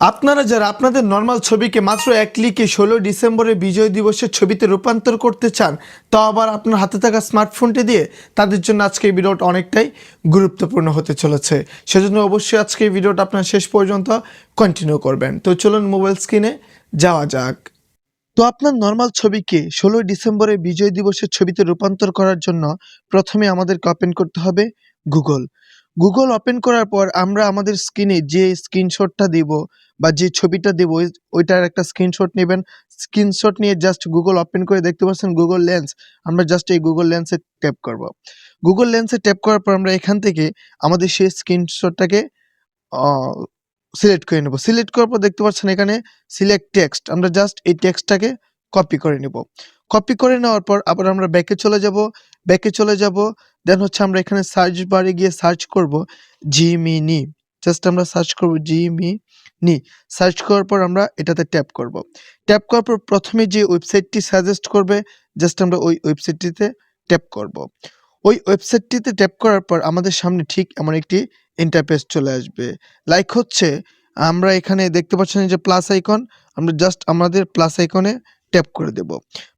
আপনারা যারা আপনাদের নর্মাল ছবিকে মাত্র এক ক্লিকে ষোলো ডিসেম্বরে বিজয় দিবসের ছবিতে রূপান্তর করতে চান, তা আবার আপনার হাতে থাকা স্মার্টফোনটি দিয়ে তাদের জন্য আজকে এই ভিডিওটা অনেকটাই গুরুত্বপূর্ণ হতে চলেছে। সেজন্য অবশ্যই আজকে এই ভিডিওটা আপনার শেষ পর্যন্ত কন্টিনিউ করবেন। তো চলুন মোবাইল স্ক্রিনে যাওয়া যাক। তো আপনার নর্মাল ছবিকে ষোলোই ডিসেম্বরে বিজয় দিবসের ছবিতে রূপান্তর করার জন্য প্রথমে আমাদেরকে ওপেন করতে হবে গুগল গুগল ওপেন করার পর আমরা আমাদের স্ক্রিনে যে স্ক্রিনশটটা দিব বা যে ছবিটা দেবো, ওই- ওইটার একটা স্ক্রিনশট নেবেন। স্ক্রিনশট নিয়ে জাস্ট গুগল ওপেন করে দেখতে পাচ্ছেন গুগল লেন্স আমরা জাস্ট এই গুগল লেন্সে ট্যাপ করব। গুগল লেন্সে ট্যাপ করার পর আমরা এখান থেকে আমাদের সেই স্ক্রিনশটটাকে সিলেক্ট করে নেব। সিলেক্ট করার পর দেখতে পাচ্ছেন এখানে সিলেক্ট টেক্সট আমরা জাস্ট এই টেক্সটটাকে কপি করে নেব। কপি করে নেওয়ার পর আবার আমরা ব্যাকে চলে যাব। ব্যাকে চলে যাব। দেন হচ্ছে আমরা এখানে সার্চ বারে গিয়ে সার্চ করব জিমিনি জাস্ট আমরা সার্চ করব জিমি নি সার্চ করার পর আমরা এটাতে ট্যাপ করব। ট্যাপ করার পর প্রথমে যে ওয়েবসাইটটি সাজেস্ট করবে জাস্ট আমরা ওই ওয়েবসাইটটিতে ট্যাপ করব। ওই ওয়েবসাইটটিতে ট্যাপ করার পর আমাদের সামনে ঠিক এমন একটি ইন্টারফেস চলে আসবে। লাইক হচ্ছে, আমরা এখানে দেখতে পাচ্ছেন এই যে প্লাস আইকন আমরা জাস্ট আমাদের প্লাস আইকনে ট্যাপ করে দেব।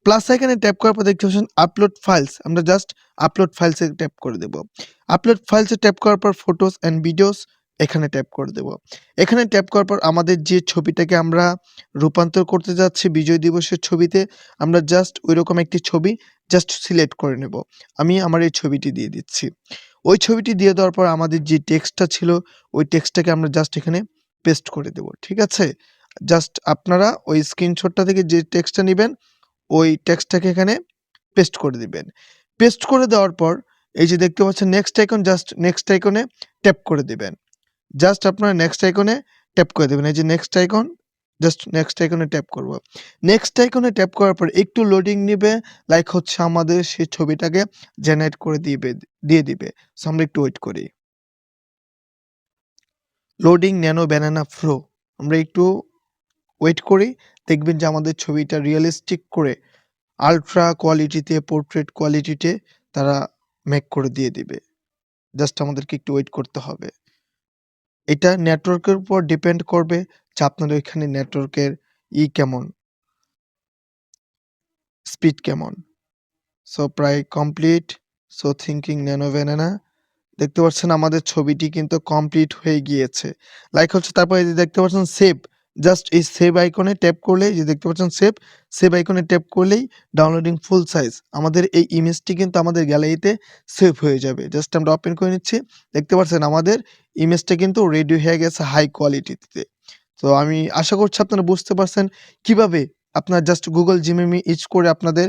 প্লাস আইকনে ট্যাপ করার পর দেখতে পাচ্ছেন আপলোড ফাইলস আমরা জাস্ট আপলোড ফাইলসে ট্যাপ করে দেব। আপলোড ফাইলসে ট্যাপ করার পর ফটোস অ্যান্ড ভিডিওস এখানে ট্যাপ করে দেব। এখানে ট্যাপ করার পর আমাদের যে ছবিটাকে আমরা রূপান্তর করতে যাচ্ছি বিজয় দিবসের ছবিতে, আমরা জাস্ট ওইরকম একটি ছবি জাস্ট সিলেক্ট করে নেব। আমি আমার এই ছবিটি দিয়ে দিচ্ছি। ওই ছবিটি দিয়ে দেওয়ার পর আমাদের যে টেক্সটটা ছিল, ওই টেক্সটটাকে আমরা জাস্ট এখানে পেস্ট করে দেব, ঠিক আছে? জাস্ট আপনারা ওই স্ক্রিনশটটা থেকে যে টেক্সটটা নেবেন, ওই টেক্সটটাকে এখানে পেস্ট করে দিবেন। পেস্ট করে দেওয়ার পর, এই যে দেখতে পাচ্ছেন নেক্সট আইকন জাস্ট নেক্সট আইকনে ট্যাপ করে দিবেন। জাস্ট আপনারা নেক্সট আইকনে ট্যাপ করে দেবেন। এই যে নেক্সট আইকন জাস্ট নেক্সট আইকনে ট্যাপ করব। নেক্সট আইকনে ট্যাপ করার পর একটু লোডিং নেবে লাইক হচ্ছে আমাদের সেই ছবিটাকে জেনারেট করে দিবে, দিয়ে দিবে। সো আমরা একটু ওয়েট করি। লোডিং ন্যানো ব্যানানা ফ্লো আমরা একটু ওয়েট করি, দেখবেন যে আমাদের ছবিটা রিয়েলিস্টিক করে আলট্রা কোয়ালিটিতে পোর্ট্রেট কোয়ালিটিতে তারা মেক করে দিয়ে দিবে। জাস্ট আমাদেরকে একটু ওয়েট করতে হবে। এটা নেটওয়ার্কের উপর ডিপেন্ড করবে যে আপনার ওইখানে নেটওয়ার্কের ই কেমন স্পিড কেমন। সো প্রায় complete so thinking nano banana দেখতে পাচ্ছেন আমাদের ছবিটি কিন্তু কমপ্লিট হয়ে গিয়েছে। লাইক হচ্ছে, তারপরে দেখতে পাচ্ছেন সেভ জাস্ট এই সেভ আইকনে ট্যাপ করলে যে দেখতে পাচ্ছেন সেভ সেভ আইকনে ট্যাপ করলেই ডাউনলোডিং ফুল সাইজ আমাদের এই ইমেজটি কিন্তু আমাদের গ্যালারিতে সেভ হয়ে যাবে। জাস্ট আমরা ওপেন করে নিচ্ছি। দেখতে পাচ্ছেন আমাদের ইমেজটা কিন্তু রেডি হয়ে গেছে হাই কোয়ালিটিতে তো। আমি আশা করছি আপনারা বুঝতে পারছেন কীভাবে আপনার জাস্ট গুগল জিমেমি ইউজ করে আপনাদের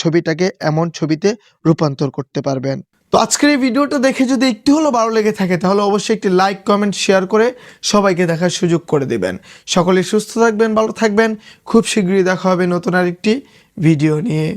ছবিটাকে এমন ছবিতে রূপান্তর করতে পারবেন। তো আজকের এই ভিডিওটা দেখে যদি একটু হলো ভালো লেগে থাকে, তাহলে অবশ্যই একটি লাইক কমেন্ট শেয়ার করে সবাইকে দেখার সুযোগ করে দেবেন। সকলে সুস্থ থাকবেন, ভালো থাকবেন। খুব শীঘ্রই দেখা হবে নতুন আরেকটি ভিডিও নিয়ে।